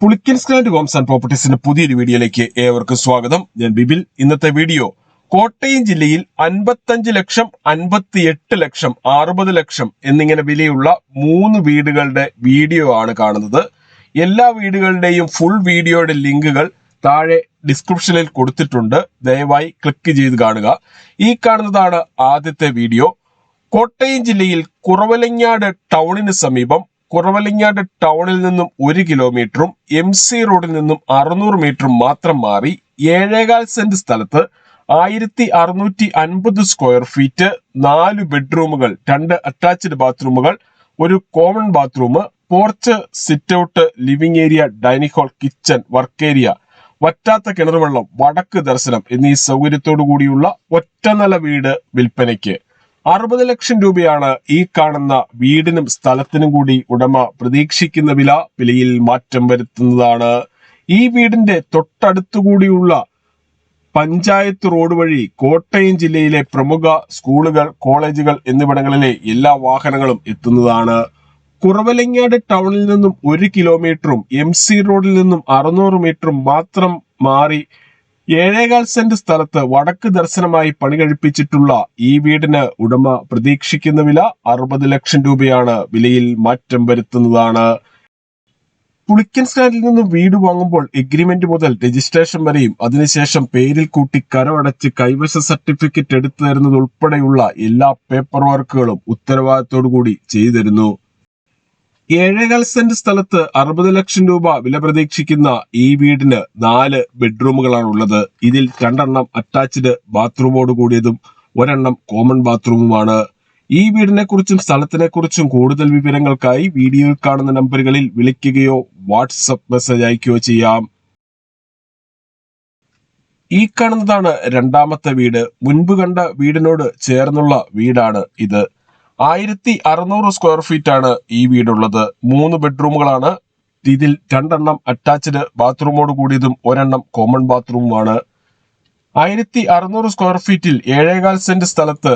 Pulickan land homes and പ്രോപ്പർട്ടീസിന്റെ പുതിയൊരു വീഡിയോയിലേക്ക് ഏവർക്കും സ്വാഗതം. ഞാൻ ബിബിൽ ഇന്നത്തെ വീഡിയോ കോട്ടയം ജില്ലയിൽ അൻപത്തഞ്ച് ലക്ഷം അൻപത്തിയെട്ട് ലക്ഷം അറുപത് ലക്ഷം എന്നിങ്ങനെ വിലയുള്ള മൂന്ന് വീടുകളുടെ വീഡിയോ ആണ് കാണുന്നത്. എല്ലാ വീടുകളുടെയും ഫുൾ വീഡിയോയുടെ ലിങ്കുകൾ താഴെ ഡിസ്ക്രിപ്ഷനിൽ കൊടുത്തിട്ടുണ്ട്. ദയവായി ക്ലിക്ക് ചെയ്ത് കാണുക. ഈ കാണുന്നതാണ് ആദ്യത്തെ വീഡിയോ. കോട്ടയം ജില്ലയിൽ കുറവലങ്ങാട് ടൗണിന് സമീപം കുറവലങ്ങാട് ടൗണിൽ നിന്നും ഒരു കിലോമീറ്ററും എം സി റോഡിൽ നിന്നും അറുന്നൂറ് മീറ്ററും മാത്രം മാറി ഏഴേകാൽ സെന്റ് സ്ഥലത്ത് ആയിരത്തി അറുന്നൂറ്റി അൻപത് സ്ക്വയർ ഫീറ്റ് നാല് ബെഡ്റൂമുകൾ രണ്ട് അറ്റാച്ച്ഡ് ബാത്റൂമുകൾ ഒരു common bathroom porch sit out living area dining hall kitchen work area വറ്റാത്ത കിണർവെള്ളം വടക്ക് ദർശനം എന്നീ സൗകര്യത്തോടു കൂടിയുള്ള ഒറ്റ നില വീട് വിൽപ്പനയ്ക്ക്. അറുപത് ലക്ഷം രൂപയാണ് ഈ കാണുന്ന വീടിനും സ്ഥലത്തിനും കൂടി ഉടമ പ്രതീക്ഷിക്കുന്ന വില വിലയിൽ മാറ്റം വരുത്തുന്നതാണ്. ഈ വീടിന്റെ തൊട്ടടുത്തുകൂടിയുള്ള പഞ്ചായത്ത് റോഡ് വഴി കോട്ടയം ജില്ലയിലെ പ്രമുഖ സ്കൂളുകൾ കോളേജുകൾ എന്നിവിടങ്ങളിലെ എല്ലാ വാഹനങ്ങളും എത്തുന്നതാണ്. കുറവലങ്ങാട് ടൗണിൽ നിന്നും ഒരു കിലോമീറ്ററും എം സി റോഡിൽ നിന്നും അറുന്നൂറ് മീറ്ററും മാത്രം മാറി ഏഴേകാൽ സെന്റ് സ്ഥലത്ത് വടക്ക് ദർശനമായി പണി കഴിപ്പിച്ചിട്ടുള്ള ഈ വീടിന് ഉടമ പ്രതീക്ഷിക്കുന്ന വില അറുപത് ലക്ഷം രൂപയാണ്. വിലയിൽ മാറ്റം വരുത്തുന്നതാണ്. പുളിക്കൻ സ്റ്റാൻഡിൽ നിന്നും വീട് വാങ്ങുമ്പോൾ എഗ്രിമെന്റ് മുതൽ രജിസ്ട്രേഷൻ വരെയും അതിനുശേഷം പേരിൽ കൂട്ടി കരമടച്ച് കൈവശ സർട്ടിഫിക്കറ്റ് എടുത്തു തരുന്നത് ഉൾപ്പെടെയുള്ള എല്ലാ പേപ്പർ വർക്കുകളും ഉത്തരവാദിത്തോടു കൂടി ചെയ്തു തരുന്നു ഏഴേകാൽ സെന്റ് സ്ഥലത്ത് അറുപത് ലക്ഷം രൂപ വില പ്രതീക്ഷിക്കുന്ന ഈ വീടിന് നാല് ബെഡ്റൂമുകളാണ് ഉള്ളത് ഇതിൽ രണ്ടെണ്ണം അറ്റാച്ച്ഡ് ബാത്റൂമോട് കൂടിയതും ഒരെണ്ണം കോമൺ ബാത്റൂമുമാണ്. ഈ വീടിനെ കുറിച്ചും സ്ഥലത്തിനെ കുറിച്ചും കൂടുതൽ വിവരങ്ങൾക്കായി വീഡിയോയിൽ കാണുന്ന നമ്പറുകളിൽ വിളിക്കുകയോ വാട്സപ്പ് മെസ്സേജ് അയക്കുകയോ ചെയ്യാം. ഈ കാണുന്നതാണ് രണ്ടാമത്തെ വീട്. മുൻപ് കണ്ട വീടിനോട് ചേർന്നുള്ള വീടാണ് ഇത്. ആയിരത്തി അറുന്നൂറ് സ്ക്വയർ ഫീറ്റ് ആണ് ഈ വീടുള്ളത്. മൂന്ന് ബെഡ്റൂമുകളാണ് ഇതിൽ രണ്ടെണ്ണം അറ്റാച്ച്ഡ് ബാത്റൂമോട് കൂടിയതും ഒരെണ്ണം കോമൺ ബാത്റൂമുമാണ് ആയിരത്തി അറുന്നൂറ് സ്ക്വയർ ഫീറ്റിൽ ഏഴേകാൽ സെന്റ് സ്ഥലത്ത്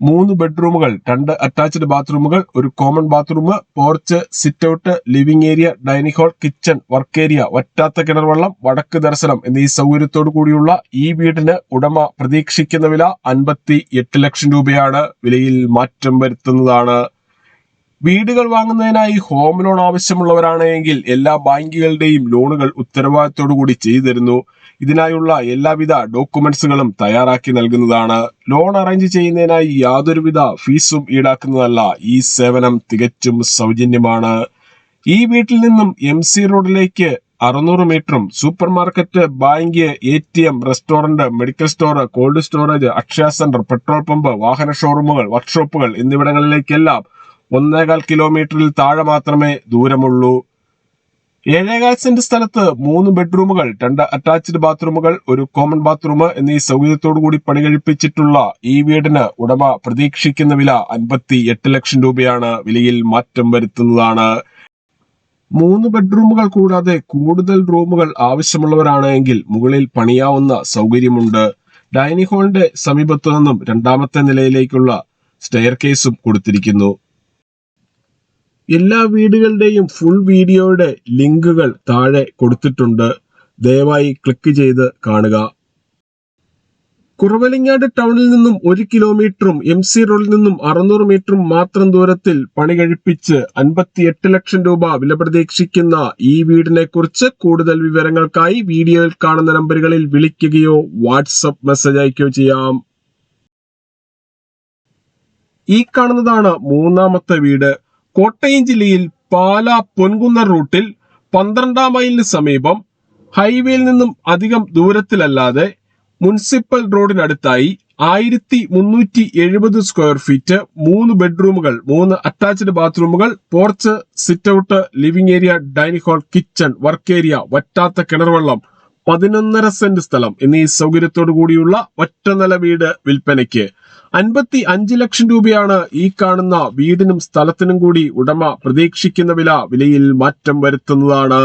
മൂന്ന് ബെഡ്റൂമുകൾ രണ്ട് അറ്റാച്ച്ഡ് ബാത്റൂമുകൾ ഒരു common bathroom porch sit out living area dining hall kitchen work area വറ്റാത്ത കിണർവെള്ളം വടക്ക് ദർശനം എന്നീ സൗകര്യത്തോടു കൂടിയുള്ള ഈ വീടിന് ഉടമ പ്രതീക്ഷിക്കുന്ന വില അൻപത്തി എട്ട് ലക്ഷം രൂപയാണ്. വിലയിൽ മാറ്റം വരുത്തുന്നതാണ് വീടുകൾ വാങ്ങുന്നതിനായി ഹോം ലോൺ ആവശ്യമുള്ളവരാണെങ്കിൽ എല്ലാ ബാങ്കുകളുടെയും ലോണുകൾ ഉത്തരവാദിത്തോടു കൂടി ചെയ്തു തരുന്നു ഇതിനായുള്ള എല്ലാവിധ ഡോക്യുമെന്റ്സുകളും തയ്യാറാക്കി നൽകുന്നതാണ്. ലോൺ അറേഞ്ച് ചെയ്യുന്നതിനായി യാതൊരുവിധ ഫീസും ഈടാക്കുന്നതല്ല ഈ സേവനം തികച്ചും സൗജന്യമാണ്. ഈ വീട്ടിൽ നിന്നും എം സി റോഡിലേക്ക് അറുന്നൂറ് മീറ്ററും supermarket bank A T M restaurant medical store cold storage Akshaya centre petrol pump വാഹന ഷോറൂമുകൾ വർക്ക്ഷോപ്പുകൾ എന്നിവിടങ്ങളിലേക്കെല്ലാം ഒന്നേകാൽ കിലോമീറ്ററിൽ താഴെ മാത്രമേ ദൂരമുള്ളൂ. ഏഴേകാൽ സെന്റ് സ്ഥലത്ത് മൂന്ന് ബെഡ്റൂമുകൾ രണ്ട് അറ്റാച്ച്ഡ് ബാത്റൂമുകൾ ഒരു കോമൺ ബാത്റൂം എന്നീ സൗകര്യത്തോടു കൂടി പണി കഴിപ്പിച്ചിട്ടുള്ള ഈ വീടിന് ഉടമ പ്രതീക്ഷിക്കുന്ന വില അൻപത്തി എട്ട് ലക്ഷം രൂപയാണ്. വിലയിൽ മാറ്റം വരുത്തുന്നതാണ്. മൂന്ന് ബെഡ്റൂമുകൾ കൂടാതെ കൂടുതൽ റൂമുകൾ ആവശ്യമുള്ളവരാണ് എങ്കിൽ മുകളിൽ പണിയാവുന്ന സൗകര്യമുണ്ട്. ഡൈനിങ് ഹാളിന്റെ സമീപത്തു നിന്നും രണ്ടാമത്തെ നിലയിലേക്കുള്ള സ്റ്റെയർ കേസും കൊടുത്തിരിക്കുന്നു. എല്ലാ വീടുകളുടെയും ഫുൾ വീഡിയോയുടെ ലിങ്കുകൾ താഴെ കൊടുത്തിട്ടുണ്ട്. ദയവായി ക്ലിക്ക് ചെയ്ത് കാണുക. കുറവലിങ്ങാട് ടൗണിൽ നിന്നും ഒരു കിലോമീറ്ററും എം സി റോഡിൽ നിന്നും അറുന്നൂറ് മീറ്ററും മാത്രം ദൂരത്തിൽ പണി കഴിപ്പിച്ച് അൻപത്തിയെട്ട് ലക്ഷം രൂപ വില പ്രതീക്ഷിക്കുന്ന ഈ വീടിനെ കുറിച്ച് കൂടുതൽ വിവരങ്ങൾക്കായി വീഡിയോയിൽ കാണുന്ന നമ്പറുകളിൽ വിളിക്കുകയോ വാട്സപ്പ് മെസ്സേജ് അയക്കുകയോ ചെയ്യാം. ഈ കാണുന്നതാണ് മൂന്നാമത്തെ വീട്. കോട്ടയം ജില്ലയിൽ പാല പൊൻകുന്ന റൂട്ടിൽ പന്ത്രണ്ടാം മൈലിന് സമീപം ഹൈവേയിൽ നിന്നും അധികം ദൂരത്തിലല്ലാതെ മുനിസിപ്പൽ റോഡിനടുത്തായി ആയിരത്തി മുന്നൂറ്റി എഴുപത് സ്ക്വയർ ഫീറ്റ് മൂന്ന് ബെഡ്റൂമുകൾ മൂന്ന് attached ബാത്റൂമുകൾ porch sit out living area dining hall kitchen work area വറ്റാത്ത കിണർവെള്ളം പതിനൊന്നര സെന്റ് സ്ഥലം എന്നീ സൗകര്യത്തോടു കൂടിയുള്ള ഒറ്റ നില വീട് വിൽപ്പനയ്ക്ക്. അൻപത്തി അഞ്ച് ലക്ഷം രൂപയാണ് ഈ കാണുന്ന വീടിനും സ്ഥലത്തിനും കൂടി ഉടമ പ്രതീക്ഷിക്കുന്ന വില വിലയിൽ മാറ്റം വരുത്തുന്നതാണ്.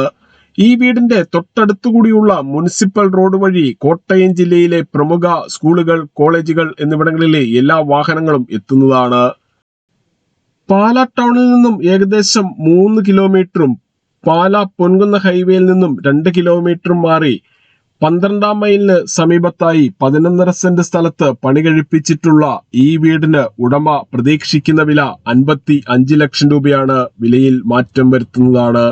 ഈ വീടിന്റെ തൊട്ടടുത്തുകൂടിയുള്ള മുനിസിപ്പൽ റോഡ് വഴി കോട്ടയം ജില്ലയിലെ പ്രമുഖ സ്കൂളുകൾ കോളേജുകൾ എന്നിവിടങ്ങളിലെ എല്ലാ വാഹനങ്ങളും എത്തുന്നതാണ്. പാലാ ടൗണിൽ നിന്നും ഏകദേശം മൂന്ന് കിലോമീറ്ററും പാല പൊൻകുന്ന ഹൈവേയിൽ നിന്നും രണ്ട് കിലോമീറ്ററും മാറി പന്ത്രണ്ടാം മൈലിന് സമീപത്തായി പതിനൊന്നര സെന്റ് സ്ഥലത്ത് പണി കഴിപ്പിച്ചിട്ടുള്ള ഈ വീടിന് ഉടമ പ്രതീക്ഷിക്കുന്ന വില അൻപത്തി അഞ്ച് ലക്ഷം രൂപയാണ് വിലയിൽ മാറ്റം വരുത്തുന്നതാണ്.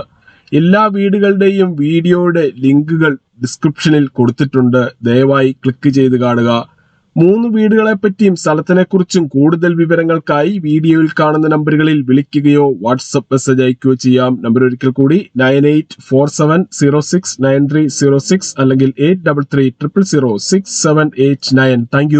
എല്ലാ വീടുകളുടെയും വീഡിയോയുടെ ലിങ്കുകൾ ഡിസ്ക്രിപ്ഷനിൽ കൊടുത്തിട്ടുണ്ട്. ദയവായി ക്ലിക്ക് ചെയ്ത് കാണുക. മൂന്ന് വീടുകളെ പറ്റിയും സ്ഥലത്തിനെ കുറിച്ചും കൂടുതൽ വിവരങ്ങൾക്കായി വീഡിയോയിൽ കാണുന്ന നമ്പറുകളിൽ വിളിക്കുകയോ വാട്സപ്പ് മെസ്സേജ് അയക്കുകയോ ചെയ്യാം. നമ്പർ ഒരിക്കൽ കൂടി nine eight four seven zero six nine three zero six അല്ലെങ്കിൽ eight double three triple zero six seven eight nine. Thank